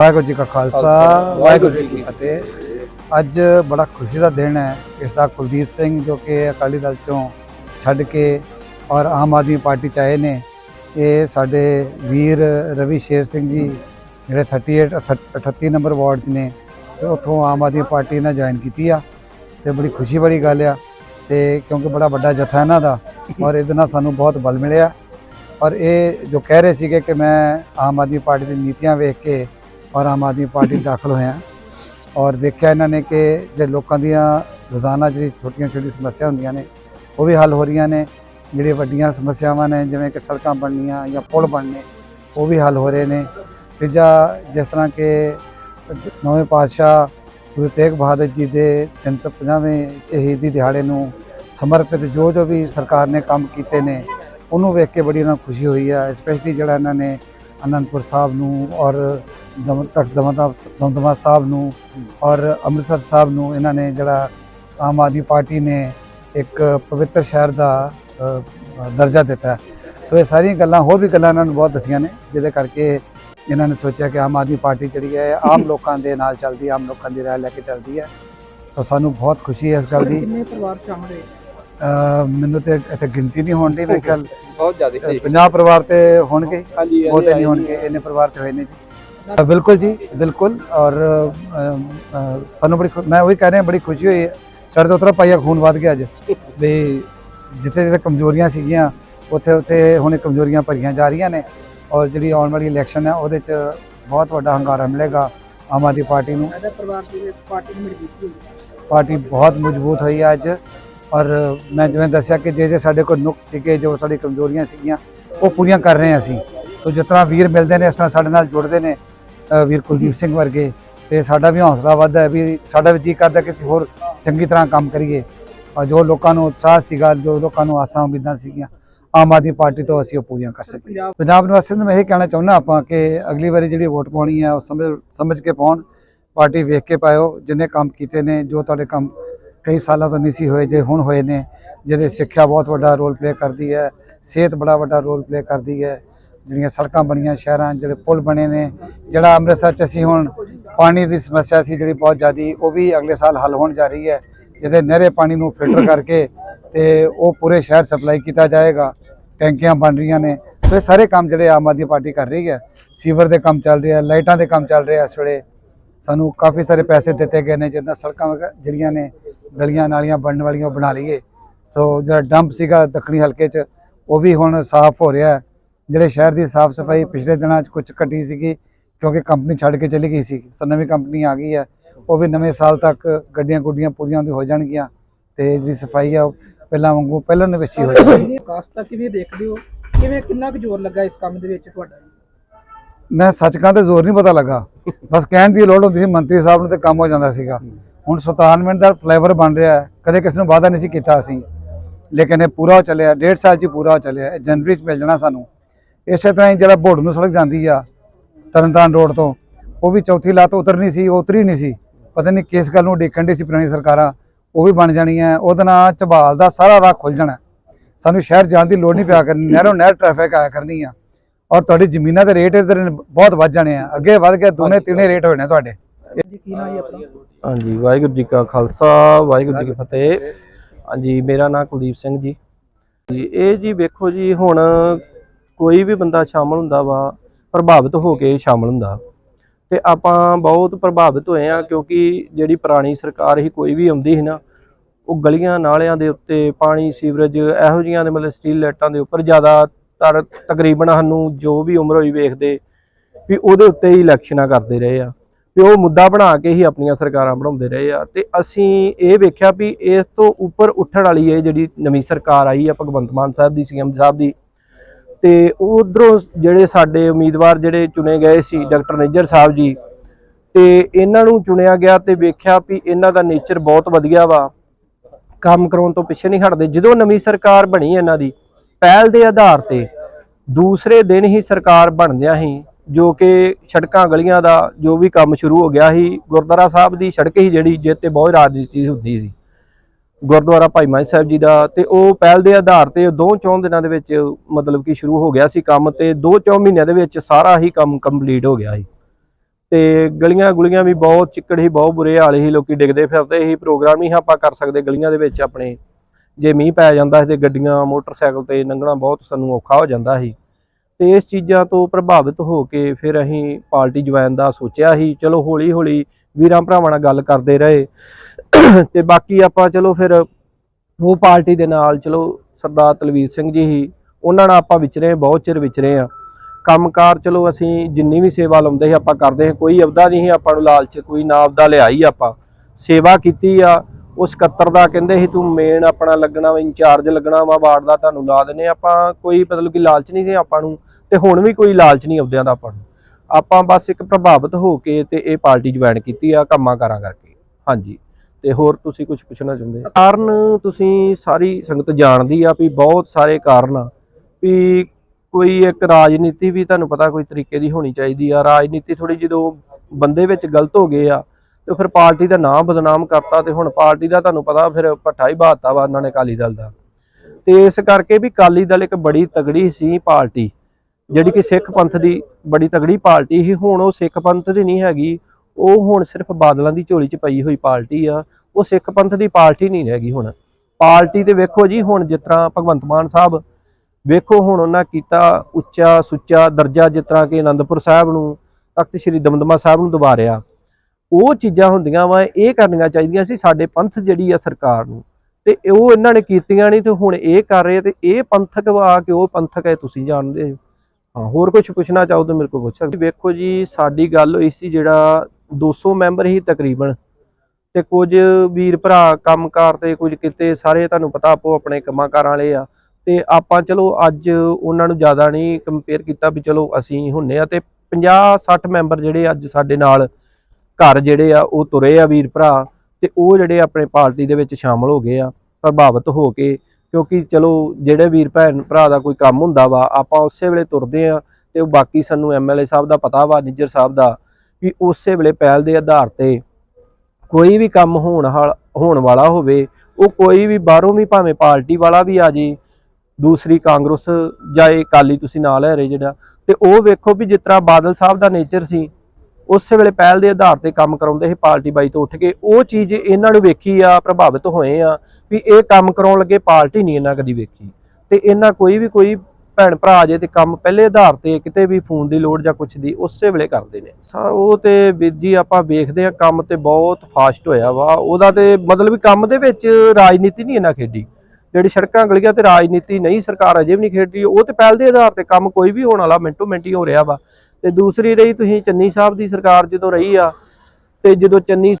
ਵਾਹਿਗੁਰੂ ਜੀ ਕਾ ਖਾਲਸਾ ਵਾਹਿਗੁਰੂ ਜੀ ਕੀ ਫਤਿਹ। ਅੱਜ ਬੜਾ ਖੁਸ਼ੀ ਦਾ ਦਿਨ ਹੈ ਇਸ ਦਾ ਕੁਲਦੀਪ ਸਿੰਘ ਜੋ ਕਿ ਅਕਾਲੀ ਦਲ ਚੋਂ ਛੱਡ ਕੇ ਔਰ ਆਮ ਆਦਮੀ ਪਾਰਟੀ ਚ ਆਏ ਨੇ ਇਹ ਸਾਡੇ ਵੀਰ ਰਵੀ ਸ਼ੇਰ ਸਿੰਘ ਜੀ ਜਿਹੜੇ 38 ਅਠ- 38 ਨੰਬਰ ਵਾਰਡ 'ਚ ਨੇ ਤੇ ਉੱਥੋਂ ਆਮ ਆਦਮੀ ਪਾਰਟੀ ਨਾਲ ਜੁਆਇਨ ਕੀਤੀ ਆ ਤੇ ਬੜੀ ਖੁਸ਼ੀ ਵਾਲੀ ਗੱਲ ਆ ਤੇ ਕਿਉਂਕਿ ਬੜਾ ਵੱਡਾ ਜਥਾ ਇਹਨਾਂ ਦਾ ਔਰ ਇਹਦੇ ਨਾਲ ਸਾਨੂੰ ਬਹੁਤ ਬਲ ਮਿਲਿਆ। ਔਰ ਇਹ ਜੋ ਕਹਿ ਰਹੇ ਸੀਗੇ ਕਿ ਮੈਂ ਆਮ ਆਦਮੀ ਪਾਰਟੀ ਦੀ ਨੀਤੀਆਂ ਵੇਖ ਕੇ ਔਰ ਆਮ ਆਦਮੀ ਪਾਰਟੀ 'ਚ ਦਾਖਲ ਹੋਇਆ ਔਰ ਦੇਖਿਆ ਇਹਨਾਂ ਨੇ ਕਿ ਜੇ ਲੋਕਾਂ ਦੀਆਂ ਰੋਜ਼ਾਨਾ ਜਿਹੜੀ ਛੋਟੀਆਂ ਛੋਟੀਆਂ ਸਮੱਸਿਆ ਹੁੰਦੀਆਂ ਨੇ, ਉਹ ਵੀ ਹੱਲ ਹੋ ਰਹੀਆਂ ਨੇ। ਜਿਹੜੀਆਂ ਵੱਡੀਆਂ ਸਮੱਸਿਆਵਾਂ ਨੇ, ਜਿਵੇਂ ਕਿ ਸੜਕਾਂ ਬਣਨੀਆਂ ਜਾਂ ਪੁਲ ਬਣਨੇ, ਉਹ ਵੀ ਹੱਲ ਹੋ ਰਹੇ ਨੇ। ਤੀਜਾ, ਜਿਸ ਤਰ੍ਹਾਂ ਕਿ ਨਵੇਂ ਪਾਤਸ਼ਾਹ ਗੁਰੂ ਤੇਗ ਬਹਾਦਰ ਜੀ ਦੇ 350ਵੇਂ ਸ਼ਹੀਦੀ ਦਿਹਾੜੇ ਨੂੰ ਸਮਰਪਿਤ ਜੋ ਜੋ ਵੀ ਸਰਕਾਰ ਨੇ ਕੰਮ ਕੀਤੇ ਨੇ, ਉਹਨੂੰ ਵੇਖ ਕੇ ਬੜੀ ਉਹਨਾਂ ਨੂੰ ਖੁਸ਼ੀ ਹੋਈ ਆ। ਸਪੈਸ਼ਲੀ ਜਿਹੜਾ ਇਹਨਾਂ ਨੇ ਅਨੰਦਪੁਰ ਸਾਹਿਬ ਨੂੰ ਔਰ ਦਮ ਤਖਤ ਦਮਦਮਾ ਸਾਹਿਬ ਨੂੰ ਔਰ ਅੰਮ੍ਰਿਤਸਰ ਸਾਹਿਬ ਨੂੰ ਇਹਨਾਂ ਨੇ ਜਿਹੜਾ ਆਮ ਆਦਮੀ ਪਾਰਟੀ ਨੇ ਇੱਕ ਪਵਿੱਤਰ ਸ਼ਹਿਰ ਦਾ ਦਰਜਾ ਦਿੱਤਾ। ਸੋ ਇਹ ਸਾਰੀਆਂ ਗੱਲਾਂ ਹੋਰ ਵੀ ਗੱਲਾਂ ਇਹਨਾਂ ਨੂੰ ਬਹੁਤ ਦਸੀਆਂ ਨੇ, ਜਿਹਦੇ ਕਰਕੇ ਇਹਨਾਂ ਨੇ ਸੋਚਿਆ ਕਿ ਆਮ ਆਦਮੀ ਪਾਰਟੀ ਜਿਹੜੀ ਹੈ, ਆਮ ਲੋਕਾਂ ਦੇ ਨਾਲ ਚੱਲਦੀ ਆਮ ਲੋਕਾਂ ਦੀ ਰਾਏ ਲੈ ਕੇ ਚੱਲਦੀ ਹੈ। ਸੋ ਸਾਨੂੰ ਬਹੁਤ ਖੁਸ਼ੀ ਹੈ ਇਸ ਗੱਲ ਦੀ। ਕਿੰਨੇ ਪਰਿਵਾਰ ਸ਼ਾਮਲ ਮੈਨੂੰ ਤੇ ਇੱਥੇ ਗਿਣਤੀ ਨਹੀਂ ਹੋਣ ਦੀ ਮੇਰੇ ਖਿਆਲ ਬਹੁਤ ਜ਼ਿਆਦਾ 50 ਪਰਿਵਾਰ ਤੇ ਹੋਣਗੇ ਹਾਂਜੀ ਉਹ ਤੇ ਨਹੀਂ ਹੋਣਗੇ ਇੰਨੇ ਪਰਿਵਾਰ ਤੇ ਹੋਏ ਨੇ ਜੀ। ਬਿਲਕੁਲ ਜੀ ਬਿਲਕੁਲ ਔਰ ਸਾਨੂੰ ਬੜੀ ਮੈਂ ਉਹੀ ਕਹਿ ਰਿਹਾ ਬੜੀ ਖੁਸ਼ੀ ਹੋਈ। ਹੈ ਸਾਡੇ ਤੋਂ ਉਤਰਾ ਪਾਈਆ ਖੂਨ ਵੱਧ ਗਿਆ ਅੱਜ। ਵੀ ਜਿੱਥੇ ਜਿੱਥੇ ਕਮਜ਼ੋਰੀਆਂ ਸੀਗੀਆਂ ਉੱਥੇ ਉੱਥੇ ਹੁਣ ਕਮਜ਼ੋਰੀਆਂ ਭਰੀਆਂ ਜਾ ਰਹੀਆਂ ਨੇ। ਔਰ ਜਿਹੜੀ ਆਉਣ ਵਾਲੀ ਇਲੈਕਸ਼ਨ ਹੈ ਉਹਦੇ 'ਚ ਬਹੁਤ ਵੱਡਾ ਹੰਗਾਰਾ ਮਿਲੇਗਾ ਆਮ ਆਦਮੀ ਪਾਰਟੀ ਨੂੰ। ਪਾਰਟੀ ਦੀ ਮਜ਼ਬੂਤੀ ਹੋਈ ਪਾਰਟੀ ਬਹੁਤ ਮਜ਼ਬੂਤ ਹੋਈ ਹੈ ਅੱਜ। ਔਰ ਮੈਂ ਜਿਵੇਂ ਦੱਸਿਆ ਕਿ ਜੇ ਜੇ ਸਾਡੇ ਕੋਲ ਨੁਕਸ ਸੀਗੇ ਜੋ ਸਾਡੀ ਕਮਜ਼ੋਰੀਆਂ ਸੀਗੀਆਂ ਉਹ ਪੂਰੀਆਂ ਕਰ ਰਹੇ ਹਾਂ ਅਸੀਂ। ਸੋ ਜਿਸ ਤਰ੍ਹਾਂ ਵੀਰ ਮਿਲਦੇ ਨੇ ਇਸ ਤਰ੍ਹਾਂ ਸਾਡੇ ਨਾਲ ਜੁੜਦੇ ਨੇ ਵੀਰ ਕੁਲਦੀਪ ਸਿੰਘ ਵਰਗੇ। ਤੇ ਸਾਡਾ ਵੀ ਹੌਸਲਾ ਵੱਧਦਾ ਹੈ ਵੀ ਸਾਡਾ ਵੀ ਜੀ ਕਰਦਾ ਕਿ ਅਸੀਂ ਹੋਰ ਚੰਗੀ ਤਰ੍ਹਾਂ ਕੰਮ ਕਰੀਏ। ਔਰ ਜੋ ਲੋਕਾਂ ਨੂੰ ਉਤਸ਼ਾਹ ਸੀਗਾ ਜੋ ਲੋਕਾਂ ਨੂੰ ਆਸਾਂ ਉਮੀਦਾਂ ਸੀਗੀਆਂ ਆਮ ਆਦਮੀ ਪਾਰਟੀ ਤੋਂ ਅਸੀਂ ਉਹ ਪੂਰੀਆਂ ਕਰ ਸਕੀਏ। ਪੰਜਾਬ ਨਿਵਾਸੀਆਂ ਨੂੰ ਮੈਂ ਇਹ ਕਹਿਣਾ ਚਾਹੁੰਦਾ ਆਪਾਂ ਕਿ ਅਗਲੀ ਵਾਰੀ ਜਿਹੜੀ ਵੋਟ ਪਾਉਣੀ ਹੈ ਉਹ ਸਮਝ ਸਮਝ ਕੇ ਪਾਉਣ। ਪਾਰਟੀ ਵੇਖ ਕੇ ਪਾਇਓ ਜਿੰਨੇ ਕੰਮ ਕੀਤੇ ਨੇ ਜੋ ਤੁਹਾਡੇ ਕੰਮ ਕਈ ਸਾਲਾਂ ਤੋਂ ਨਹੀਂ ਸੀ ਹੋਏ, ਜੇ ਹੁਣ ਹੋਏ ਨੇ, ਜਿਹਦੇ ਸਿੱਖਿਆ ਬਹੁਤ ਵੱਡਾ ਰੋਲ ਪਲੇ ਕਰਦੀ ਹੈ, ਸਿਹਤ ਬੜਾ ਵੱਡਾ ਰੋਲ ਪਲੇ ਕਰਦੀ ਹੈ, ਜਿਹੜੀਆਂ ਸੜਕਾਂ ਬਣੀਆਂ, ਸ਼ਹਿਰਾਂ, ਜਿਹੜੇ ਪੁਲ ਬਣੇ ਨੇ, ਜਿਹੜਾ ਅੰਮ੍ਰਿਤਸਰ 'ਚ ਅਸੀਂ ਹੁਣ ਪਾਣੀ ਦੀ ਸਮੱਸਿਆ ਸੀ ਜਿਹੜੀ ਬਹੁਤ ਜ਼ਿਆਦੀ, ਉਹ ਵੀ ਅਗਲੇ ਸਾਲ ਹੱਲ ਹੋਣ ਜਾ ਰਹੀ ਹੈ, ਜਿਹਦੇ ਨਹਿਰੇ ਪਾਣੀ ਨੂੰ ਫਿਲਟਰ ਕਰਕੇ ਤੇ ਉਹ ਪੂਰੇ ਸ਼ਹਿਰ ਸਪਲਾਈ ਕੀਤਾ ਜਾਏਗਾ, ਟੈਂਕੀਆਂ ਬਣ ਰਹੀਆਂ ਨੇ ਸੋ ਇਹ ਸਾਰੇ ਕੰਮ ਜਿਹੜੇ ਆਮ ਆਦਮੀ ਪਾਰਟੀ ਕਰ ਰਹੀ ਹੈ, ਸੀਵਰ ਦੇ ਕੰਮ ਚੱਲ ਰਿਹਾ, ਲਾਈਟਾਂ ਦੇ ਕੰਮ ਚੱਲ ਰਿਹਾ ਇਸ ਵੇਲੇ, ਸਾਨੂੰ ਕਾਫੀ ਸਾਰੇ ਪੈਸੇ ਦਿੱਤੇ ਗਏ ਨੇ ਜਿੱਦਾਂ ਸੜਕਾਂ ਜਿਹੜੀਆਂ ਨੇ ਗਲੀਆਂ ਨਾਲੀਆਂ ਬਣਨ ਵਾਲੀਆਂ ਉਹ ਬਣਾ ਲਈਏ। ਸੋ ਜਿਹੜਾ ਡੰਪ ਸੀਗਾ ਦੱਖਣੀ ਹਲਕੇ 'ਚ ਉਹ ਵੀ ਹੁਣ ਸਾਫ਼ ਹੋ ਰਿਹਾ ਜਿਹੜੇ ਸ਼ਹਿਰ ਦੀ ਸਾਫ਼ ਸਫ਼ਾਈ ਪਿਛਲੇ ਦਿਨਾਂ 'ਚ ਕੁਝ ਘਟੀ ਸੀਗੀ ਕਿਉਂਕਿ ਕੰਪਨੀ ਛੱਡ ਕੇ ਚਲੀ ਗਈ ਸੀ ਸੋ ਨਵੀਂ ਕੰਪਨੀ ਆ ਗਈ ਹੈ। ਉਹ ਵੀ ਨਵੇਂ ਸਾਲ ਤੱਕ ਗੱਡੀਆਂ ਗੁੱਡੀਆਂ ਪੂਰੀਆਂ ਹੋ ਜਾਣਗੀਆਂ ਤੇ ਜਿਹੜੀ ਸਫ਼ਾਈ ਆ ਪਹਿਲਾਂ ਵਾਂਗੂ ਪਹਿਲਾਂ ਦੇ ਵਿੱਚ ਹੀ ਜਾਏਗੀ ਵਿਕਾਸ ਦਾ ਕਿਵੇਂ ਦੇਖਦੇ ਹੋ? ਕਿਵੇਂ ਕਿੰਨਾ ਕੁ ਜ਼ੋਰ ਲੱਗਾ ਇਸ ਕੰਮ ਦੇ ਵਿੱਚ ਤੁਹਾਡਾ? ਮੈਂ ਸੱਚ ਕਹਾਂ ਤੇ ਜ਼ੋਰ ਨਹੀਂ ਪਤਾ ਲੱਗਾ। ਬਸ ਕਹਿਣ ਦੀ ਲੋੜ ਹੁੰਦੀ ਸੀ ਮੰਤਰੀ ਸਾਹਿਬ ਨੂੰ ਤੇ ਕੰਮ ਹੋ ਜਾਂਦਾ ਸੀਗਾ। ਹੁਣ 57 ਮਿੰਟ ਦਾ ਫਲੇਵਰ ਬਣ ਰਿਹਾ ਹੈ। ਕਦੇ ਕਿਸੇ ਨੂੰ ਵਾਅਦਾ ਨਹੀਂ ਸੀ ਕੀਤਾ ਅਸੀਂ। ਲੇਕਿਨ ਇਹ ਪੂਰਾ ਹੋ ਚੱਲਿਆ ਡੇਢ ਸਾਲ ਚ ਹੀ ਪੂਰਾ ਹੋ ਚੱਲਿਆ। ਜਨਵਰੀ ਚ ਮਿਲ ਜਾਣਾ ਸਾਨੂੰ। ਇਸੇ ਤਰ੍ਹਾਂ ਹੀ ਜਿਹੜਾ ਬੋੜ ਨੂੰ ਸੜਕ ਜਾਂਦੀ ਆ ਤਰਨਤਾਰਨ ਰੋਡ ਤੋਂ ਉਹ ਵੀ ਚੌਥੀ ਲੱਤ ਉਤਰਨੀ ਸੀ ਉਹ ਉਤਰੀ ਨਹੀਂ ਸੀ। ਪਤਾ ਨਹੀਂ ਕਿਸ ਗੱਲ ਨੂੰ ਡੇਕਣ ਦੀ ਸੀ ਪੁਰਾਣੀ ਸਰਕਾਰਾਂ। ਉਹ ਵੀ ਬਣ ਜਾਣੀਆਂ ਉਹਦੇ ਨਾਲ ਝਬਾਲ ਦਾ ਸਾਰਾ ਰਾਹ ਖੁੱਲ ਜਾਣਾ ਸਾਨੂੰ ਸ਼ਹਿਰ ਜਾਣ ਦੀ ਲੋੜ ਨਹੀਂ ਪਿਆ ਕਰਨੀ। ਨਹਿਰੋਂ ਨਹਿਰ ਟ੍ਰੈਫਿਕ ਆਇਆ ਕਰਨੀ ਆ। ਔਰ ਤੁਹਾਡੀ ਜ਼ਮੀਨਾਂ ਦੇ ਰੇਟ ਇਧਰ ਬਹੁਤ ਵੱਧ ਜਾਣੇ ਆ। ਅੱਗੇ ਵੱਧ ਕੇ ਦੋਨੇ ਤਿੰਨੇ ਰੇਟ ਹੋਣੇ ਤੁਹਾਡੇ। ਕੀ ਨਾਮ ਜੀ ਆਪਣਾ? ਹਾਂਜੀ, ਵਾਹਿਗੁਰੂ ਜੀ ਕਾ ਖਾਲਸਾ, ਵਾਹਿਗੁਰੂ ਜੀ ਕੀ ਫਤਿਹ। ਹਾਂਜੀ, ਮੇਰਾ ਨਾਮ ਕੁਲਦੀਪ ਸਿੰਘ ਜੀ। ਜੀ, ਇਹ ਜੀ ਵੇਖੋ ਜੀ, ਹੁਣ ਕੋਈ ਵੀ ਬੰਦਾ ਸ਼ਾਮਲ ਹੁੰਦਾ ਵਾ, ਪ੍ਰਭਾਵਿਤ ਹੋ ਕੇ ਸ਼ਾਮਲ ਹੁੰਦਾ। ਤੇ ਆਪਾਂ ਬਹੁਤ ਪ੍ਰਭਾਵਿਤ ਹੋਏ ਆ, ਕਿਉਂਕਿ ਜਿਹੜੀ ਪੁਰਾਣੀ ਸਰਕਾਰ ਹੀ ਕੋਈ ਵੀ ਆਉਂਦੀ ਸੀ ਨਾ, ਉਹ ਗਲੀਆਂ ਨਾਲਿਆਂ ਦੇ ਉੱਤੇ ਪਾਣੀ, ਸੀਵਰੇਜ, ਇਹੋ ਜੀਆਂ ਦੇ ਮਤਲਬ ਸਟੀਲ ਲਾਈਟਾਂ ਦੇ ਉੱਪਰ ਜ਼ਿਆਦਾਤਰ ਤਕਰੀਬਨ ਸਾਨੂੰ ਜੋ ਵੀ ਉਮਰ ਹੋਈ ਵੇਖਦੇ, ਵੀ ਉਹਦੇ ਉੱਤੇ ਹੀ ਇਲੈਕਸ਼ਨਾਂ ਕਰਦੇ ਰਹੇ ਆ। ਤੇ ਉਹ ਮੁੱਦਾ ਬਣਾ ਕੇ ਹੀ ਆਪਣੀਆਂ ਸਰਕਾਰਾਂ ਬਣਾਉਂਦੇ ਰਹੇ ਆ। ਤੇ ਅਸੀਂ ਇਹ ਵੇਖਿਆ ਵੀ ਇਸ ਤੋਂ ਉੱਪਰ ਉੱਠਣ ਵਾਲੀ ਇਹ ਜਿਹੜੀ ਨਵੀਂ ਸਰਕਾਰ ਆਈ ਆ ਭਗਵੰਤ ਮਾਨ ਸਾਹਿਬ ਦੀ ਸੀਐਮ ਸਾਹਿਬ ਦੀ ਤੇ ਉਧਰੋਂ ਜਿਹੜੇ ਸਾਡੇ ਉਮੀਦਵਾਰ ਜਿਹੜੇ ਚੁਣੇ ਗਏ ਸੀ ਡਾਕਟਰ ਨਿੱਜਰ ਸਾਹਿਬ ਜੀ ਤੇ ਇਹਨਾਂ ਨੂੰ ਚੁਣਿਆ ਗਿਆ ਤੇ ਵੇਖਿਆ ਵੀ ਇਹਨਾਂ ਦਾ ਨੇਚਰ ਬਹੁਤ ਵਧੀਆ ਵਾ। ਕੰਮ ਕਰਾਉਣ ਤੋਂ ਪਿੱਛੇ ਨਹੀਂ ਹਟਦੇ। ਜਦੋਂ ਨਵੀਂ ਸਰਕਾਰ ਬਣੀ ਇਹਨਾਂ ਦੀ ਪਹਿਲ ਦੇ ਆਧਾਰ ਤੇ ਦੂਸਰੇ ਦਿਨ ਹੀ ਸਰਕਾਰ ਬਣਦਿਆਂ ਹੀ ਜੋ ਕਿ ਸੜਕਾਂ ਗਲੀਆਂ ਦਾ ਜੋ ਵੀ ਕੰਮ ਸ਼ੁਰੂ ਹੋ ਗਿਆ ਸੀ, ਗੁਰਦੁਆਰਾ ਸਾਹਿਬ ਦੀ ਸੜਕ ਹੀ ਜਿਹੜੀ ਜਿਹ ਤੇ ਬਹੁਤ ਰਾਜਨੀਤੀ ਹੁੰਦੀ ਸੀ। ਗੁਰਦੁਆਰਾ ਭਾਈ ਮਾਨ ਸਾਹਿਬ ਜੀ ਦਾ ਤੇ ਉਹ ਪਹਿਲ ਦੇ ਆਧਾਰ ਤੇ ਦੋ ਚੌਂ ਦਿਨਾਂ ਦੇ ਵਿੱਚ ਮਤਲਬ ਕਿ ਸ਼ੁਰੂ ਹੋ ਗਿਆ ਸੀ ਕੰਮ ਤੇ ਦੋ ਚੌਂ ਮਹੀਨਿਆਂ ਦੇ ਵਿੱਚ ਸਾਰਾ ਹੀ ਕੰਮ ਕੰਪਲੀਟ ਹੋ ਗਿਆ ਸੀ। ਤੇ ਗਲੀਆਂ ਗੁਲੀਆਂ ਵੀ ਬਹੁਤ ਚਿੱਕੜ ਹੀ ਬਹੁਤ ਬੁਰੇ ਹਾਲ ਹੀ ਲੋਕੀ ਡਿੱਗਦੇ ਫਿਰਦੇ ਹੀ ਪ੍ਰੋਗਰਾਮ ਨਹੀਂ ਆਪਾਂ ਕਰ ਸਕਦੇ ਗਲੀਆਂ ਦੇ ਵਿੱਚ ਆਪਣੇ। ਜੇ ਮੀਂਹ ਪੈ ਜਾਂਦਾ ਸੀ ਤੇ ਗੱਡੀਆਂ, ਮੋਟਰਸਾਈਕਲ ਤੇ ਲੰਘਣਾ ਬਹੁਤ ਸਾਨੂੰ ਔਖਾ ਹੋ ਜਾਂਦਾ ਸੀ। ਤੇ ਇਸ ਚੀਜ਼ਾਂ ਤੋਂ ਪ੍ਰਭਾਵਿਤ ਹੋ ਕੇ ਫਿਰ ਅਸੀਂ ਪਾਰਟੀ ਜੁਆਇਨ ਦਾ ਸੋਚਿਆ ਸੀ। ਚਲੋ ਹੌਲੀ ਹੌਲੀ ਵੀਰਾਂ ਭਰਾਵਾਂ ਨਾਲ ਗੱਲ ਕਰਦੇ ਰਹੇ। ਤੇ ਬਾਕੀ ਆਪਾਂ ਚਲੋ ਫਿਰ ਉਹ ਪਾਰਟੀ ਦੇ ਨਾਲ ਚਲੋ ਸਰਦਾਰ ਤਲਵੀਰ ਸਿੰਘ ਜੀ ਹੀ, ਉਹਨਾਂ ਨਾਲ ਆਪਾਂ ਵਿਚਰੇ ਬਹੁਤ ਚਿਰ ਵਿਚਰੇ ਆ ਕੰਮਕਾਰ ਚਲੋ ਅਸੀਂ ਜਿੰਨੀ ਵੀ ਸੇਵਾ ਲਾਉਂਦੇ ਸੀ ਆਪਾਂ ਕਰਦੇ ਹਾਂ, ਕੋਈ ਅਬਦਾ ਨਹੀਂ ਸੀ ਆਪਾਂ ਨੂੰ ਲਾਲਚ, ਕੋਈ ਨਾ ਅਬਦਾ ਲਿਆ ਹੀ ਆਪਾਂ। ਸੇਵਾ ਕੀਤੀ ਆ, ਉਸ 71 ਦਾ ਕਹਿੰਦੇ ਸੀ, ਤੂੰ ਮੇਨ ਆਪਣਾ ਲੱਗਣਾ ਵਾ ਇੰਚਾਰਜ ਲੱਗਣਾ ਵਾ, ਵਾਰਡ ਦਾ ਤੁਹਾਨੂੰ ਲਾ ਦਿੰਨੇ ਆਪਾਂ। ਕੋਈ ਮਤਲਬ ਕਿ ਲਾਲਚ ਨਹੀਂ ਸੀ ਆਪਾਂ ਨੂੰ। ਤੇ ਹੁਣ ਵੀ ਕੋਈ ਲਾਲਚ ਨਹੀਂ ਅਬਦਿਆਂ ਦਾ ਆਪਾਂ ਨੂੰ। ਆਪਾਂ ਬਸ ਇੱਕ ਪ੍ਰਭਾਵਿਤ ਹੋ ਕੇ ਤੇ ਇਹ ਪਾਰਟੀ ਜੁਆਇਨ ਕੀਤੀ ਆ ਕੰਮਾਂ ਕਾਰਾਂ ਕਰਕੇ। ਹਾਂਜੀ। ਤੇ ਹੋਰ ਤੁਸੀਂ ਕੁਝ ਪੁੱਛਣਾ ਚਾਹੁੰਦੇ? ਕਾਰਨ ਤੁਸੀਂ ਸਾਰੀ ਸੰਗਤ ਜਾਣਦੀ ਆ ਵੀ ਬਹੁਤ ਸਾਰੇ ਕਾਰਨ ਆ। ਵੀ ਕੋਈ ਇੱਕ ਰਾਜਨੀਤੀ ਵੀ ਤੁਹਾਨੂੰ ਪਤਾ ਕੋਈ ਤਰੀਕੇ ਦੀ ਹੋਣੀ ਚਾਹੀਦੀ ਆ। ਰਾਜਨੀਤੀ ਥੋੜੀ ਜਦੋਂ ਬੰਦੇ ਵਿੱਚ ਗਲਤ ਹੋ ਗਏ ਆ, ਤੇ ਫਿਰ ਪਾਰਟੀ ਦਾ ਨਾਮ ਬਦਨਾਮ ਕਰਤਾ ਤੇ ਹੁਣ ਪਾਰਟੀ ਦਾ ਤੁਹਾਨੂੰ ਪਤਾ ਫਿਰ ਪੱਠਾ ਹੀ ਬਾਤਾ ਵਾ ਉਹਨਾਂ ਨੇ ਅਕਾਲੀ ਦਲ ਦਾ। ਤੇ ਇਸ ਕਰਕੇ ਵੀ ਅਕਾਲੀ ਦਲ ਇੱਕ ਬੜੀ ਤਗੜੀ ਸੀ ਪਾਰਟੀ। ਜਿਹੜੀ ਕਿ ਸਿੱਖ ਪੰਥ ਦੀ ਬੜੀ ਤਗੜੀ ਪਾਰਟੀ ਸੀ, ਹੁਣ ਉਹ ਸਿੱਖ ਪੰਥ ਦੀ ਨਹੀਂ ਹੈਗੀ। ਉਹ ਹੁਣ ਸਿਰਫ ਬਾਦਲਾਂ ਦੀ ਝੋਲੀ 'ਚ ਪਈ ਹੋਈ ਪਾਰਟੀ ਆ। ਉਹ ਸਿੱਖ ਪੰਥ ਦੀ ਪਾਰਟੀ ਨਹੀਂ ਹੈਗੀ ਹੁਣ। ਪਾਰਟੀ ਤੇ ਵੇਖੋ ਜੀ, ਹੁਣ ਜਿਸ ਤਰ੍ਹਾਂ ਭਗਵੰਤ ਮਾਨ ਸਾਹਿਬ, ਵੇਖੋ ਹੁਣ ਉਹਨਾਂ ਕੀਤਾ ਉੱਚਾ ਸੁੱਚਾ ਦਰਜਾ ਜਿਸ ਤਰ੍ਹਾਂ ਕਿ ਆਨੰਦਪੁਰ ਸਾਹਿਬ ਨੂੰ, ਤਖਤ ਸ੍ਰੀ ਦਮਦਮਾ ਸਾਹਿਬ ਨੂੰ ਦੁਬਾਰਿਆ। ਉਹ ਚੀਜ਼ਾਂ ਹੁੰਦੀਆਂ ਵਾ, ਇਹ ਕਰਨੀਆਂ ਚਾਹੀਦੀਆਂ ਸੀ ਸਾਡੇ ਪੰਥ ਜਿਹੜੀ ਆ ਸਰਕਾਰ ਨੂੰ। ਤੇ ਉਹ ਇਹਨਾਂ ਨੇ ਕੀਤੀਆਂ ਨਹੀਂ ਤੇ ਹੁਣ ਇਹ ਕਰ ਰਹੇ ਤੇ ਇਹ ਪੰਥਕ ਵਾ ਕਿ ਉਹ ਪੰਥਕ ਹੈ ਤੁਸੀਂ ਜਾਣਦੇ ਹੋ। ਹਾਂ, ਹੋਰ ਕੁਝ ਪੁੱਛਣਾ ਚਾਹੋ ਤਾਂ ਮੇਰੇ ਕੋਲ ਪੁੱਛ। ਸਕਦੇ ਵੇਖੋ ਜੀ, ਸਾਡੀ ਗੱਲ ਹੋਈ ਸੀ ਜਿਹੜਾ 200 ਮੈਂਬਰ ਹੀ ਤਕਰੀਬਨ। ਤੇ ਕੁਝ ਵੀਰ ਭਰਾ, ਕੰਮਕਾਰ ਤੇ ਕੁਝ ਕਿਤੇ, ਸਾਰੇ ਤੁਹਾਨੂੰ ਪਤਾ ਆਪੋ ਆਪਣੇ ਕੰਮਾਂ ਕਾਰਾਂ ਵਾਲੇ ਆ। ਤੇ ਆਪਾਂ ਚਲੋ ਅੱਜ ਉਹਨਾਂ ਨੂੰ ਜ਼ਿਆਦਾ ਨਹੀਂ ਕੰਪੇਅਰ ਕੀਤਾ ਵੀ ਚਲੋ ਅਸੀਂ ਹੁੰਨੇ ਆ। ਤੇ 50 60 ਮੈਂਬਰ ਜਿਹੜੇ ਅੱਜ ਸਾਡੇ ਨਾਲ ਘਰ ਜਿਹੜੇ ਆ, ਉਹ ਤੁਰੇ ਆ ਵੀਰ ਭਰਾ। ਤੇ ਉਹ ਜਿਹੜੇ ਆਪਣੇ ਪਾਰਟੀ ਦੇ ਵਿੱਚ ਸ਼ਾਮਲ ਹੋ ਗਏ ਆ, ਪ੍ਰਭਾਵਿਤ ਹੋ ਕੇ ਕਿਉਂਕਿ ਚਲੋ ਜਿਹੜੇ ਵੀਰ ਭੈਣ ਭਰਾ ਦਾ ਕੋਈ ਕੰਮ ਹੁੰਦਾ ਵਾ, ਆਪਾਂ ਉਸੇ ਵੇਲੇ ਤੁਰਦੇ ਆ ਤੇ ਬਾਕੀ ਸਾਨੂੰ ਐਮਐਲਏ ਸਾਹਿਬ ਦਾ ਪਤਾ ਵਾ, ਨਿੱਜਰ ਸਾਹਿਬ ਦਾ, ਵੀ ਉਸੇ ਵੇਲੇ ਪਹਿਲ ਦੇ ਆਧਾਰ ਤੇ ਕੋਈ ਵੀ ਕੰਮ ਹੋਣ ਹਾਲ- ਹੋਣ ਵਾਲਾ ਹੋਵੇ, ਉਹ ਕੋਈ ਵੀ ਬਾਹਰੋਂ ਵੀ ਭਾਵੇਂ ਪਾਰਟੀ ਵਾਲਾ ਵੀ ਆ ਜੇ, ਦੂਸਰੀ ਕਾਂਗਰਸ ਜਾਂ ਇਹ ਅਕਾਲੀ ਤੁਸੀਂ ਨਾਲ ਲੈ ਰਹੇ ਜਿਹੜਾ, ਤੇ ਉਹ ਵੇਖੋ ਵੀ ਜਿਸ ਤਰ੍ਹਾਂ ਬਾਦਲ ਸਾਹਿਬ ਦਾ ਨੇਚਰ ਸੀ, ਉਸੇ ਵੇਲੇ ਪਹਿਲ ਦੇ ਆਧਾਰ ਤੇ ਕੰਮ ਕਰਾਉਂਦੇ ਸੀ, ਪਾਰਟੀ ਬਾਈ ਤੋਂ ਉੱਠ ਕੇ, ਉਹ ਚੀਜ਼ ਇਹਨਾਂ ਨੂੰ ਵੇਖੀ ਆ, ਪ੍ਰਭਾਵਿਤ ਹੋਏ ਆ ਵੀ ਇਹ ਕੰਮ ਕਰਾਉਣ ਲੱਗੇ ਪਾਰਟੀ ਨਹੀਂ ਇਹਨਾਂ ਕਦੀ ਵੇਖੀ। ਤੇ ਇਹਨਾਂ ਕੋਈ ਵੀ ਕੋਈ ਭੈਣ ਭਰਾ ਜੇ ਤੇ ਕੰਮ ਪਹਿਲੇ ਆਧਾਰ ਤੇ ਕਿਤੇ ਵੀ ਫੋਨ ਦੀ ਲੋੜ ਜਾਂ ਕੁਛ ਦੀ, ਉਸੇ ਵੇਲੇ ਕਰਦੇ ਨੇ। ਸਾ- ਉਹ ਤੇ ਵੀਰ ਜੀ ਆਪਾਂ ਵੇਖਦੇ ਆ ਕੰਮ ਤੇ ਬਹੁਤ ਫਾਸਟ ਹੋਇਆ ਵਾ। ਉਹਦਾ ਤੇ ਮਤਲਬ ਵੀ ਕੰਮ ਦੇ ਵਿੱਚ ਰਾਜਨੀਤੀ ਨਹੀਂ ਇਹਨਾਂ ਖੇਡੀ। ਜਿਹੜੀ ਸੜਕਾਂ ਗਲੀਆਂ ਤੇ ਰਾਜਨੀਤੀ ਨਹੀਂ, ਸਰਕਾਰ ਅਜੇ ਵੀ ਨਹੀਂ ਖੇਡੀ। ਉਹ ਤੇ ਪਹਿਲ ਦੇ ਆਧਾਰ ਤੇ ਕੰਮ ਕੋਈ ਵੀ ਹੋਣ ਵਾਲਾ ਮਿੰਟੋ ਮਿੰਟ ਹੀ ਹੋ ਰਿਹਾ ਵਾ। ਤੇ ਦੂਸਰੀ ਰਹੀ ਤੁਸੀਂ ਚੰਨੀ ਸਾਹਿਬ ਦੀ ਸਰਕਾਰ ਜਦੋਂ ਰਹੀ ਆ, ਤੇ ਜਦੋਂ ਚੰਨੀ